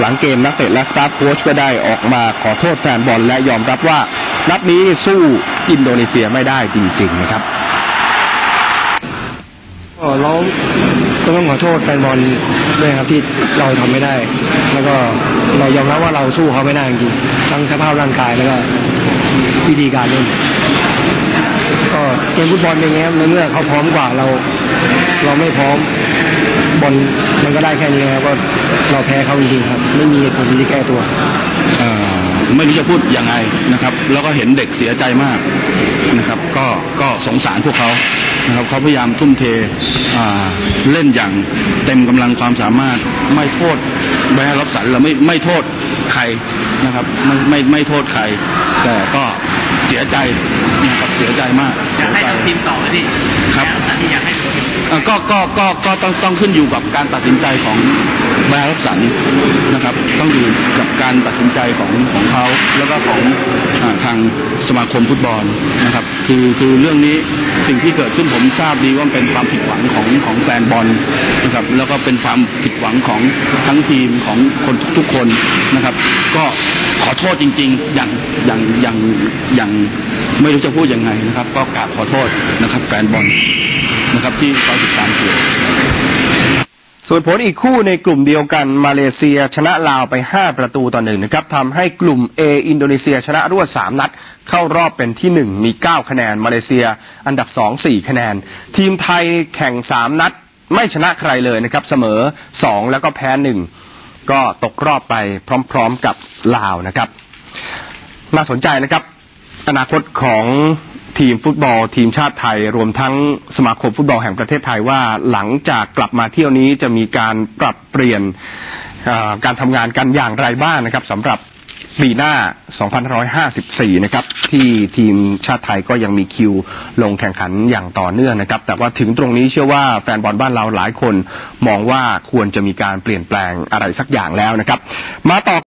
หลังเกมนักเตะและสตาฟโค้ชก็ได้ออกมาขอโทษแฟนบอลและยอมรับว่า นัดนี้สู้อินโดนีเซียไม่ได้จริง ๆ นะครับก็เราก็ต้องขอโทษแฟนบอลด้วยครับที่เราทำไม่ได้ แล้วก็เรายอมรับว่าเราสู้เขาไม่ได้จริงทั้งสภาพร่างกายแล้วก็วิธีการเล่นก็เกมฟุตบอลเป็นอย่างเงี้ยในเมื่อเขาพร้อมกว่าเรา เราไม่พร้อม บอลมันก็ได้แค่นี้ครับก็เราแพ้เขาจริงๆครับ ไม่มีเหตุผลที่จะแก้ตัวไม่รู้จะพูดยังไงนะครับ แล้วก็เห็นเด็กเสียใจมากนะครับ ก็ก็สงสารพวกเขานะครับเขาพยายามทุ่มเทเล่นอย่างเต็มกำลังความสามารถไม่โทษแบร์รับสันเราไม่ไม่โทษ ใครนะครับไม่ไม่ไม่โทษใคร แต่ก็เสียใจนะครับเสียใจมากอยากให้ทำทีมต่อไหมพี่ครับแต่ที่อยากให้ทำทีมเอ่อก็ก็ก็ก็ต้องต้องขึ้นอยู่กับการตัดสินใจของแบร์รับสันนะครับ ต้องอยู่กับการตัดสินใจของของเขาแล้วก็ของอาทางสมาคมฟุตบอลนะครับ คือคือเรื่องนี้สิ่งที่เกิดขึ้นผมทราบดีว่าเป็นความผิดหวังของของแฟนบอลนะครับ แล้วก็เป็นความผิดหวังของทั้งทีมของคนทุกคนนะครับ ก็ขอโทษจริง ๆ อย่างอย่างอย่างอย่างไม่รู้จะพูดยังไงนะครับ ก็กราบขอโทษนะครับ แฟนบอลนะครับที่คอยติดตามเชียร์ ส่วนผลอีกคู่ในกลุ่มเดียวกันมาเลเซียชนะลาวไป 5 ประตูต่อหนึ่งนะครับทำให้กลุ่ม A อินโดนีเซียชนะรวด 3 นัด เข้ารอบเป็นที่ 1 มี 9 คะแนน มาเลเซียอันดับ 2 4 คะแนน ทีมไทยแข่ง 3 นัด ไม่ชนะใครเลยนะครับ เสมอ 2 แล้วก็แพ้ 1 ก็ตกรอบไปพร้อม ๆกับลาวนะครับ น่าสนใจนะครับ อนาคตของทีมฟุตบอลทีมชาติไทย รวมทั้งสมาคมฟุตบอลแห่งประเทศไทยว่าหลังจากกลับมาเที่ยวนี้จะมีการปรับเปลี่ยนการทำงานกันอย่างไรบ้างนะครับสำหรับปีหน้า 2554 นะครับ ที่ทีมชาติไทยก็ยังมีคิวลงแข่งขันอย่างต่อเนื่องนะครับ แต่ว่าถึงตรงนี้เชื่อว่าแฟนบอลบ้านเราหลายคน มองว่าควรจะมีการเปลี่ยนแปลงอะไรสักอย่างแล้วนะครับ มาต่อ